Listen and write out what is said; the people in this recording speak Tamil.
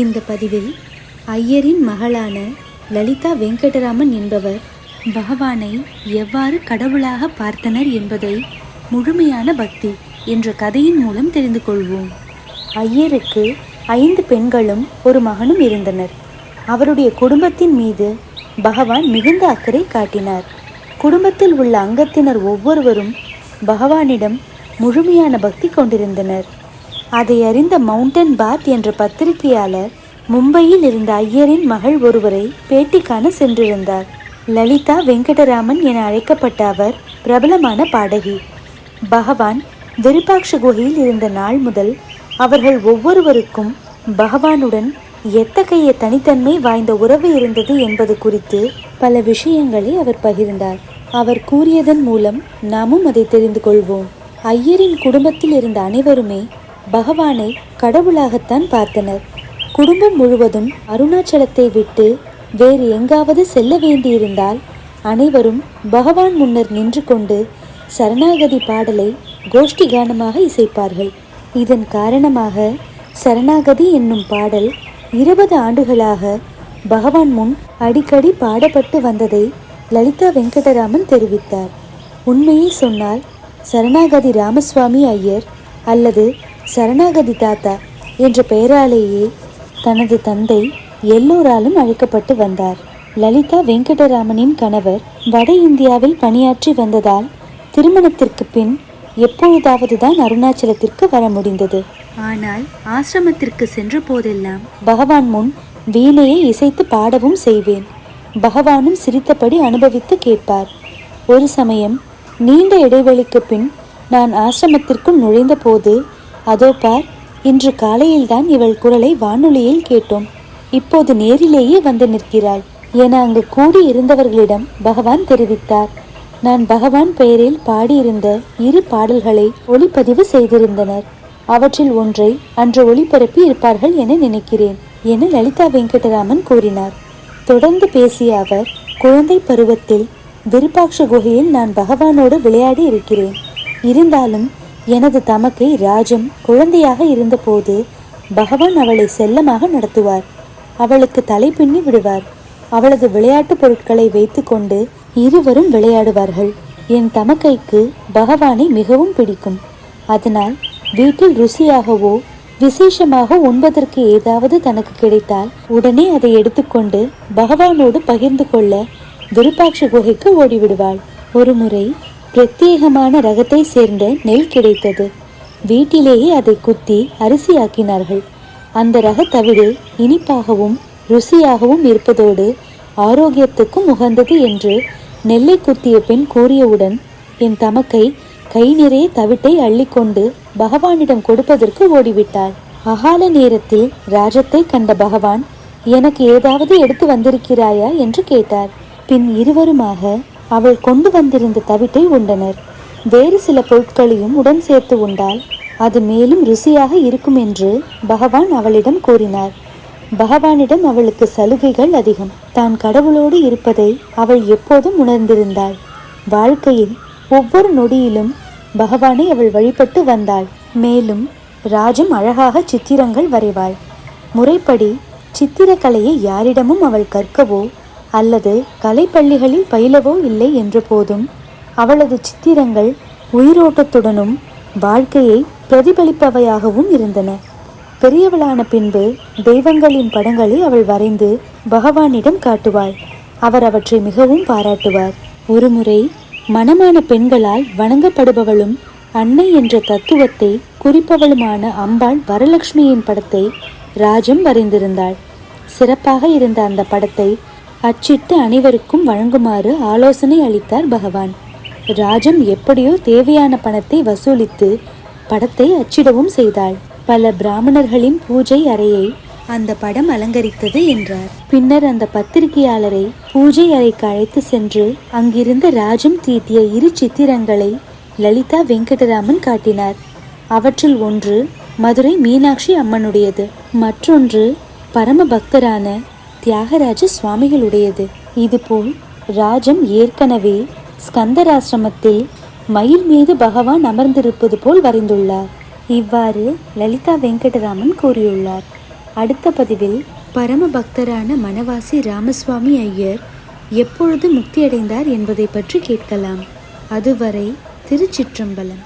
இந்த பதிவில் ஐயரின் மகளான லலிதா வெங்கடராமன் என்பவர் பகவானை எவ்வாறு கடவுளாக பார்த்தனர் என்பதை முழுமையான பக்தி என்ற கதையின் மூலம் தெரிந்து கொள்வோம். ஐயருக்கு ஐந்து பெண்களும் ஒரு மகனும் இருந்தனர். அவருடைய குடும்பத்தின் மீது பகவான் மிகுந்த அக்கறை காட்டினார். குடும்பத்தில் உள்ள அங்கத்தினர் ஒவ்வொருவரும் பகவானிடம் முழுமையான பக்தி கொண்டிருந்தனர். அதை அறிந்த மவுண்டன் பாத் என்ற பத்திரிகையாளர் மும்பையில் இருந்த ஐயரின் மகள் ஒருவரை பேட்டி காண சென்றிருந்தார். லலிதா வெங்கடராமன் என அழைக்கப்பட்ட அவர் பிரபலமான பாடகி. பகவான் விருபாக்ஷ குகையில் இருந்த நாள் முதல் அவர்கள் ஒவ்வொருவருக்கும் பகவானுடன் எத்தகைய தனித்தன்மை வாய்ந்த உறவு இருந்தது என்பது குறித்து பல விஷயங்களை அவர் பகிர்ந்தார். அவர் கூறியதன் மூலம் நாமும் அதை தெரிந்து கொள்வோம். ஐயரின் குடும்பத்தில் இருந்த அனைவருமே பகவானை கடவுளாகத்தான் பார்த்தனர். குடும்பம் முழுவதும் அருணாச்சலத்தை விட்டு வேறு எங்காவது செல்ல வேண்டியிருந்தால் அனைவரும் பகவான் முன்னர் நின்று கொண்டு சரணாகதி பாடலை கோஷ்டி கானமாக இசைப்பார்கள். இதன் காரணமாக சரணாகதி என்னும் பாடல் இருபது ஆண்டுகளாக பகவான் முன் அடிக்கடி பாடப்பட்டு வந்ததை லலிதா வெங்கடராமன் தெரிவித்தார். உண்மையை சொன்னால் சரணாகதி ராமசுவாமி ஐயர் அல்லது சரணாகதி தாத்தா என்ற பெயராலேயே தனது தந்தை எல்லோராலும் அழைக்கப்பட்டு வந்தார். லலிதா வெங்கடராமனின் கணவர் வட இந்தியாவில் பணியாற்றி வந்ததால் திருமணத்திற்கு பின் எப்பொழுதாவது தான் அருணாச்சலத்திற்கு வர முடிந்தது. ஆனால் ஆசிரமத்திற்கு சென்ற போதெல்லாம் பகவான் முன் வீணையை இசைத்து பாடவும் செய்வேன். பகவானும் சிரித்தபடி அனுபவித்து கேட்பார். ஒரு சமயம் நீண்ட இடைவெளிக்கு பின் நான் ஆசிரமத்திற்குள் நுழைந்தபோது அதோ பார் இன்று காலையில்தான் இவள் குரலை வானொலியில் கேட்டோம். இப்போது நேரிலேயே வந்து நிற்கிறாள். என அங்கு கூடி இருந்தவர்களிடம் பகவான் தெரிவித்தார். நான் பகவான் பெயரில் பாடியிருந்த இரு பாடல்களை ஒளிப்பதிவு செய்திருந்தனர். அவற்றில் ஒன்றை அன்று ஒளிபரப்பி இருப்பார்கள் என நினைக்கிறேன் என லலிதா வெங்கடராமன் கூறினார். தொடர்ந்து பேசிய அவர் குழந்தை பருவத்தில் விருப்பாட்ச குகையில் நான் பகவானோடு விளையாடி இருக்கிறேன். இருந்தாலும் எனது தமக்கை ராஜம் குழந்தையாக இருந்தபோது பகவான் அவளை செல்லமாக நடத்துவார். அவளுக்கு தலை பின்னி விடுவார். அவளது விளையாட்டு பொருட்களை வைத்துக்கொண்டு இருவரும் விளையாடுவார்கள். என் தமக்கைக்கு பகவானை மிகவும் பிடிக்கும். அதனால் வீட்டில் ருசியாகவோ விசேஷமாக உண்பதற்கு ஏதாவது தனக்கு கிடைத்தால் உடனே அதை எடுத்துக்கொண்டு பகவானோடு பகிர்ந்து கொள்ள விருப்பாட்சி குகைக்கு ஓடிவிடுவாள். ஒருமுறை பிரத்யேகமான ரகத்தை சேர்ந்த நெல் கிடைத்தது. வீட்டிலேயே அதை குத்தி அரிசியாக்கினார்கள். அந்த ரக தவிடு இனிப்பாகவும் ருசியாகவும் இருப்பதோடு ஆரோக்கியத்துக்கும் உகந்தது என்று நெல்லை குத்திய பெண் கூறியவுடன் என் தமக்கை கை நிறைய தவிட்டை அள்ளிக்கொண்டு பகவானிடம் கொடுப்பதற்கு ஓடிவிட்டாள். அகால நேரத்தில் ராஜத்தை கண்ட பகவான் எனக்கு ஏதாவது எடுத்து வந்திருக்கிறாயா? என்று கேட்டார். பின் இருவருமாக அவள் கொண்டு வந்திருந்த தவிட்டை உண்டனர். வேறு சில பொருட்களையும் உடன் சேர்த்து உண்டால் அது மேலும் ருசியாக இருக்கும் என்று பகவான் அவளிடம் கூறினார். பகவானிடம் அவளுக்கு சலுகைகள் அதிகம். தான் கடவுளோடு இருப்பதை அவள் எப்போதும் உணர்ந்திருந்தாள். வாழ்க்கையில் ஒவ்வொரு நொடியிலும் பகவானை அவள் வழிபட்டு வந்தாள். மேலும் ராஜம் அழகாக சித்திரங்கள் வரைவாள். முறைப்படி சித்திரக்கலையை யாரிடமும் அவள் கற்கவோ அல்லது கலைப்பள்ளிகளில் பயிலவோ இல்லை என்ற போதும். அவளது சித்திரங்கள் உயிரோட்டத்துடனும் வாழ்க்கையை பிரதிபலிப்பவையாகவும் இருந்தன. பெரியவளான பின்பு தெய்வங்களின் படங்களை அவள் வரைந்து பகவானிடம் காட்டுவாள். அவர் அவற்றை மிகவும் பாராட்டுவார். ஒருமுறை மணமான பெண்களால் வணங்கப்படுபவளும் அன்னை என்ற தத்துவத்தை குறிப்பவளுமான அம்பாள் வரலட்சுமியின் படத்தை ராஜம் வரைந்திருந்தாள். சிறப்பாக இருந்த அந்த படத்தை அச்சிட்டு அனைவருக்கும் வழங்குமாறு ஆலோசனை அளித்தார் பகவான். ராஜம் எப்படியோ தேவையான பணத்தை வசூலித்து படத்தை அச்சிடவும் செய்தாள். பல பிராமணர்களின் பூஜை அறையை அந்த படம் அலங்கரித்தது என்றார். பின்னர் அந்த பத்திரிகையாளரை பூஜை அறைக்கு அழைத்து சென்று அங்கிருந்த ராஜம் தீட்டிய இரு சித்திரங்களை லலிதா வெங்கடராமன் காட்டினார். அவற்றில் ஒன்று மதுரை மீனாட்சி அம்மனுடையது. மற்றொன்று பரம பக்தரான தியாகராஜ சுவாமிகளுடையது இதுபோல் ராஜம் ஏற்கனவே ஸ்கந்தராசிரமத்தில் மயில் மீது பகவான் அமர்ந்திருப்பது போல் வரைந்துள்ளார். இவ்வாறு லலிதா வெங்கடராமன் கூறியுள்ளார். அடுத்த பதிவில் பரம பக்தரான மணவாசி ராமசுவாமி ஐயர் எப்பொழுது முக்தியடைந்தார் என்பதை பற்றி கேட்கலாம். அதுவரை திருச்சிற்றம்பலம்.